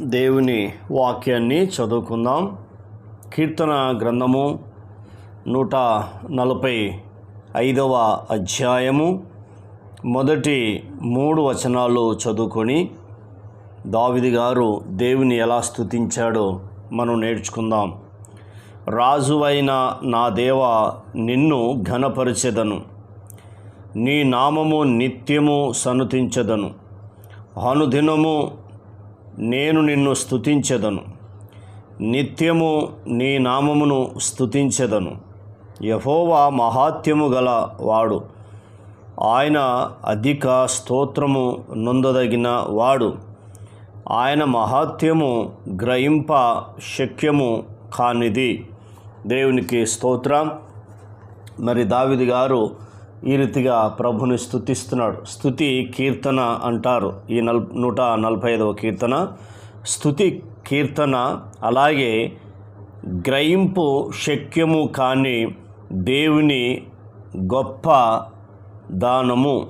దేవుని వాక్యాన్ని చదువుకుందాం. కీర్తన గ్రంథము నూట నలభై ఐదవ అధ్యాయము. మొదటి మూడు వచనాలు చదువుకొని దావిది గారు దేవుని ఎలా స్తుతించాడో మనం నేర్చుకుందాం. రాజువైన నా దేవ నిన్ను ఘనపరిచెదను. నీ నామము నిత్యము సనుతించదను. అనుదినము నేను నిన్ను స్థుతించెదను నిత్యము నీ నామమును స్థుతించెదను యహోవా మహాత్యము గల వాడు. ఆయన అధిక స్తోత్రము నొందదగిన వాడు. ఆయన మహాత్యము గ్రహింప శక్యము కానిది. దేవునికి స్తోత్రం. మరి దావిది గారు ఈ రీతిగా ప్రభుని స్థుతిస్తున్నాడు స్తుతి కీర్తన అంటారు. ఈ నల్ నూట నలభై ఐదవ కీర్తన. స్థుతి కీర్తన అలాగే గ్రహింపు శక్యము కాని దేవుని గొప్ప దానము.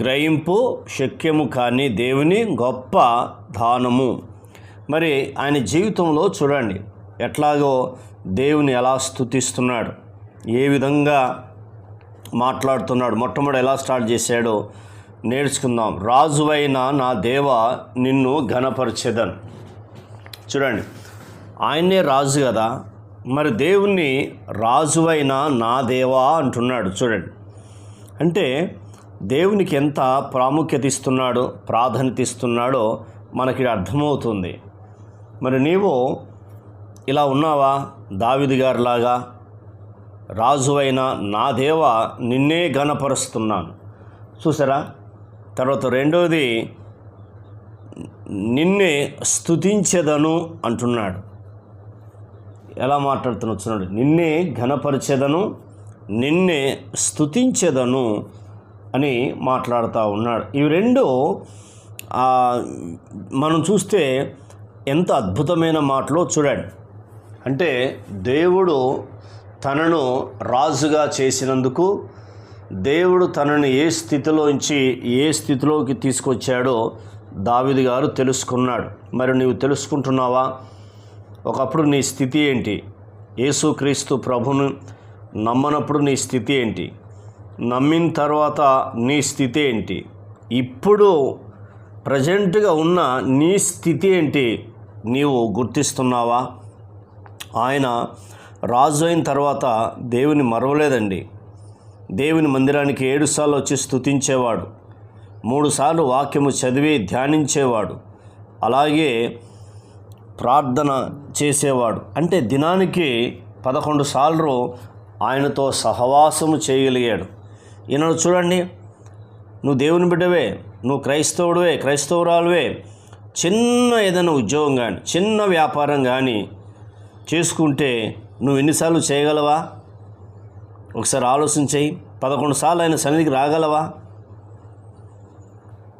గ్రహింపు శక్యము కాని దేవుని గొప్ప దానము. మరి ఆయన జీవితంలో చూడండి ఎట్లాగో దేవుని ఎలా స్థుతిస్తున్నాడు ఏ విధంగా మాట్లాడుతున్నాడు. మొట్టమొదటి ఎలా స్టార్ట్ చేశాడో నేర్చుకుందాం. రాజువైన నా దేవ నిన్ను ఘనపరిచేదను. చూడండి ఆయనే రాజు కదా. మరి దేవుణ్ణి రాజువైన నా దేవా అంటున్నాడు. చూడండి అంటే దేవునికి ఎంత ప్రాముఖ్యత ఇస్తున్నాడో ప్రాధాన్యత ఇస్తున్నాడో మనకి అర్థమవుతుంది. మరి నీవు ఇలా ఉన్నావా? దావిది గారిలాగా? రాజువైన నా దేవ నిన్నే ఘనపరుస్తున్నాను. చూసారా? తర్వాత రెండవది నిన్నే స్తుతించెదను అంటున్నాడు. ఎలా మాట్లాడుతున్నా చూడండి. నిన్నే ఘనపరిచెదను నిన్నే స్తుతించెదను అని మాట్లాడుతూ ఉన్నాడు. ఇవి రెండు మనం చూస్తే ఎంత అద్భుతమైన మాటలో చూడండి. అంటే దేవుడు తనను రాజుగా చేసినందుకు దేవుడు తనను ఏ స్థితిలోంచి ఏ స్థితిలోకి తీసుకొచ్చాడో దావిది గారు తెలుసుకున్నాడు. మరి నీవు తెలుసుకుంటున్నావా? ఒకప్పుడు నీ స్థితి ఏంటి? యేసుక్రీస్తు ప్రభును నమ్మనప్పుడు నీ స్థితి ఏంటి? నమ్మిన తర్వాత నీ స్థితి ఏంటి? ఇప్పుడు ప్రజెంట్గా ఉన్న నీ స్థితి ఏంటి? నీవు గుర్తిస్తున్నావా? ఆయన రాజు అయిన తర్వాత దేవుని మరవలేదండి. దేవుని మందిరానికి ఏడుసార్లు వచ్చి స్తుతించేవాడు. మూడుసార్లు వాక్యము చదివి ధ్యానించేవాడు. అలాగే ప్రార్థన చేసేవాడు. అంటే దినానికి పదకొండు సార్లు ఆయనతో సహవాసము చేయగలిగాడు. ఈయన చూడండి నువ్వు దేవుని బిడ్డవే నువ్వు క్రైస్తవుడివే క్రైస్తవురాలువే చిన్న ఏదైనా ఉద్యోగం కానీ చిన్న వ్యాపారం కానీ చేసుకుంటే నువ్వు ఎన్నిసార్లు చేయగలవా? ఒకసారి ఆలోచన చేయి. పదకొండు సార్లు ఆయన సన్నిధికి రాగలవా?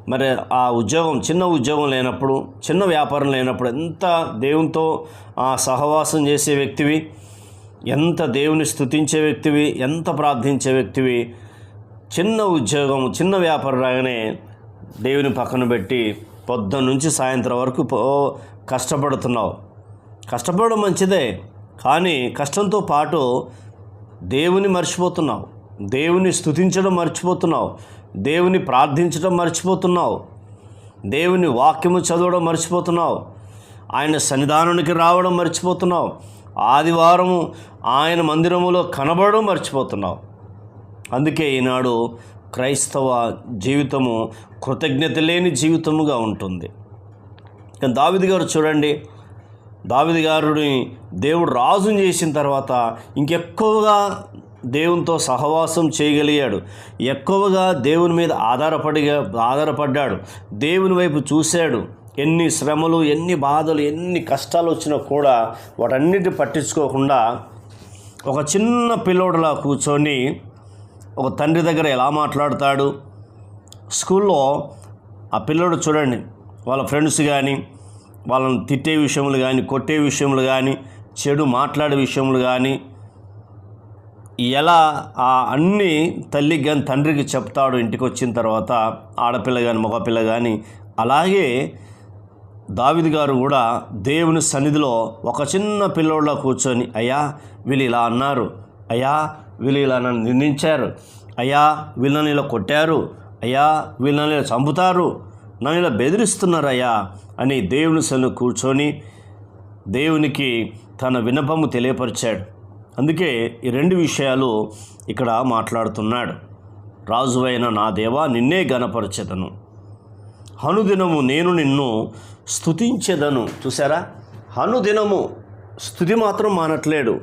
మరి ఆ ఉద్యోగం చిన్న ఉద్యోగం లేనప్పుడు చిన్న వ్యాపారం లేనప్పుడు ఎంత దేవునితో ఆ సహవాసం చేసే వ్యక్తివి ఎంత దేవుని స్తుతించే వ్యక్తివి ఎంత ప్రార్థించే వ్యక్తివి చిన్న ఉద్యోగం చిన్న వ్యాపారం రాగానే దేవుని పక్కన పెట్టి పొద్దున్న నుంచి సాయంత్రం వరకు కష్టపడుతున్నావు. కష్టపడడం మంచిదే. కానీ కష్టంతో పాటు దేవుని మర్చిపోతున్నావు. దేవుని స్థుతించడం మర్చిపోతున్నావు. దేవుని ప్రార్థించడం మర్చిపోతున్నావు. దేవుని వాక్యము చదవడం మర్చిపోతున్నావు. ఆయన సన్నిధానానికి రావడం మర్చిపోతున్నావు. ఆదివారము ఆయన మందిరములో కనబడడం మర్చిపోతున్నావు. అందుకే ఈనాడు క్రైస్తవ జీవితము కృతజ్ఞత లేని జీవితముగా ఉంటుంది. దావిది గారు చూడండి. దావిది గారుని దేవుడు రాజుని చేసిన తర్వాత ఇంకెక్కువగా దేవునితో సహవాసం చేయగలిగాడు. ఎక్కువగా దేవుని మీద ఆధారపడిగా ఆధారపడ్డాడు. దేవుని వైపు చూశాడు. ఎన్ని శ్రమలు ఎన్ని బాధలు ఎన్ని కష్టాలు వచ్చినా కూడా వాటన్నిటి పట్టించుకోకుండా ఒక చిన్న పిల్లోడులా కూర్చొని ఒక తండ్రి దగ్గర ఎలా మాట్లాడతాడు? స్కూల్లో ఆ పిల్లోడు చూడండి వాళ్ళ ఫ్రెండ్స్ కానీ వాళ్ళని తిట్టే విషయములు కానీ కొట్టే విషయములు కానీ చెడు మాట్లాడే విషయములు కానీ ఎలా ఆ అన్ని తల్లికి కానీ తండ్రికి చెప్తాడు ఇంటికి వచ్చిన తర్వాత ఆడపిల్ల కానీ మగపిల్ల కానీ అలాగే దావిది గారు కూడా దేవుని సన్నిధిలో ఒక చిన్న పిల్లోళ్ళ కూర్చొని అయ్యా వీళ్ళు ఇలా అన్నారు. అయ్యా వీళ్ళు ఇలా నన్ను నిందించారు. అయ్యా వీళ్ళని ఇలా కొట్టారు. అయ్యా వీళ్ళని ఇలా చంపుతారు. నన్ను ఇలా బెదిరిస్తున్నారయ్యా అని దేవుని సన్ను కూర్చొని దేవునికి తన వినపము తెలియపరిచాడు. అందుకే ఈ రెండు విషయాలు ఇక్కడ మాట్లాడుతున్నాడు. రాజువైన నా దేవా నిన్నే గనపరచెదను హనుదినము నేను నిన్ను స్థుతించెదను చూసారా హనుదినము స్థుతి మాత్రం మానట్లేడు.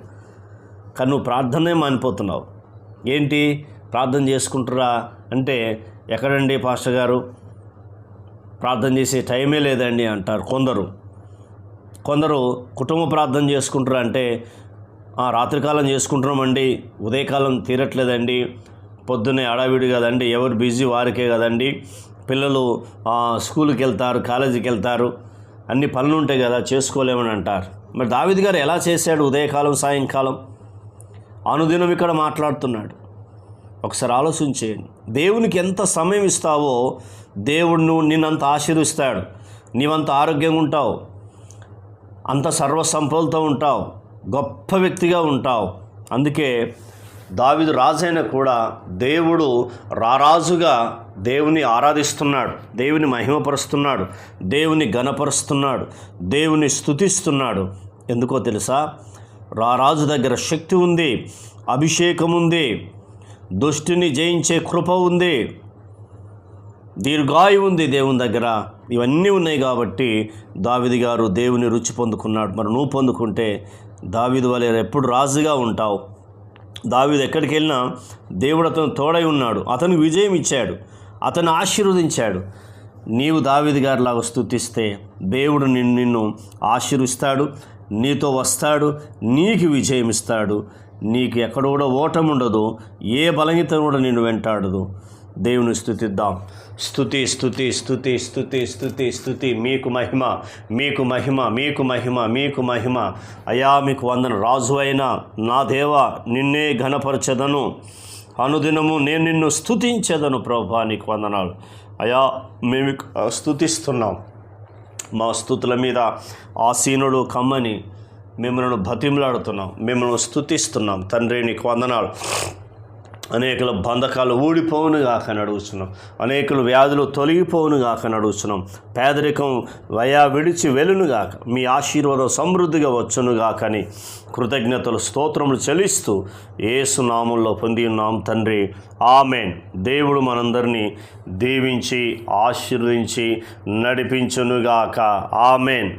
కానీ నువ్వు ప్రార్థనే మానిపోతున్నావు. ఏంటి? ప్రార్థన చేసుకుంటురా? అంటే ఎక్కడండి పాస్టర్ గారు? ప్రార్థన చేసే టైమే లేదండి అంటారు కొందరు. కొందరు కుటుంబ ప్రార్థన చేసుకుంటారు అంటే రాత్రికాలం చేసుకుంటున్నామండి ఉదయకాలం తీరట్లేదండి పొద్దున్నే అడావిడి కదండి ఎవరు బిజీ వారికే కదండి పిల్లలు స్కూల్కి వెళ్తారు కాలేజీకి వెళ్తారు అన్ని పనులు ఉంటాయి కదా చేసుకోలేమని అంటారు. మరి దావిద్ గారు ఎలా చేశాడు ఉదయకాలం సాయంకాలం? అనుదినం ఇక్కడ మాట్లాడుతున్నాడు. ఒకసారి ఆలోచించేయండి. దేవునికి ఎంత సమయం ఇస్తావో దేవుడు నువ్వు నిన్నంత ఆశీర్విస్తాడు నీవంత ఆరోగ్యంగా ఉంటావు. అంత సర్వసంపదలతో ఉంటావు. గొప్ప వ్యక్తిగా ఉంటావు. అందుకే దావిదు రాజైన కూడా దేవుడు రారాజుగా దేవుని ఆరాధిస్తున్నాడు. దేవుని మహిమపరుస్తున్నాడు. దేవుని గణపరుస్తున్నాడు దేవుని స్తుతిస్తున్నాడు. ఎందుకో తెలుసా? రారాజు దగ్గర శక్తి ఉంది. అభిషేకం ఉంది. దుష్టిని జయించే కృప ఉంది. దీర్ఘాయు ఉంది దేవుని దగ్గర. ఇవన్నీ ఉన్నాయి కాబట్టి దావిది గారు దేవుని రుచి పొందుకున్నాడు. మరి నువ్వు పొందుకుంటే దావిది వలె ఎప్పుడు రాజుగా ఉంటావు. దావిది ఎక్కడికి వెళ్ళినా దేవుడు అతను తోడై ఉన్నాడు. అతను విజయం ఇచ్చాడు. అతను ఆశీర్వదించాడు. నీవు దావిది గారిలాగా స్థుతిస్తే దేవుడు నిన్ను నిన్ను ఆశీర్విస్తాడు. నీతో వస్తాడు. నీకు విజయం ఇస్తాడు. నీకు ఎక్కడ కూడా ఓటం ఉండదు ఏ బలహీనత కూడా నిన్ను వెంటాడదు. దేవుని స్థుతిద్దాం స్థుతి స్థుతి స్థుతి స్థుతి స్థుతి స్థుతి మీకు మహిమ మీకు మహిమ మీకు మహిమ మీకు మహిమ. అయా మీకు వందన. రాజు అయిన నా దేవ నిన్నే ఘనపరచదను. అనుదినము నేను నిన్ను స్థుతించదను ప్రభా నీకు వందనాలు. అయా మేము స్థుతిస్తున్నాం మా స్థుతుల మీద ఆసీనుడు కమ్మని మిమ్మల్ని బతిమలాడుతున్నాం మిమ్మల్ని స్థుతిస్తున్నాం తండ్రి నీకు వందనాలు. అనేకల బంధకాలు ఊడిపోవును గాక నడుగుతున్నాం అనేకలు వ్యాధులు తొలగిపోవును గాక అడుగుతున్నాం పేదరికం వయా విడిచి వెలును గాక మీ ఆశీర్వాదం సమృద్ధిగా వచ్చును గాకని కృతజ్ఞతలు స్తోత్రములు చెల్లిస్తూ ఏసు నామంలో పొంది ఉన్నాం తండ్రి. ఆమెన్. దేవుడు మనందరినీ దీవించి ఆశీర్వదించి నడిపించునుగాక ఆమెన్.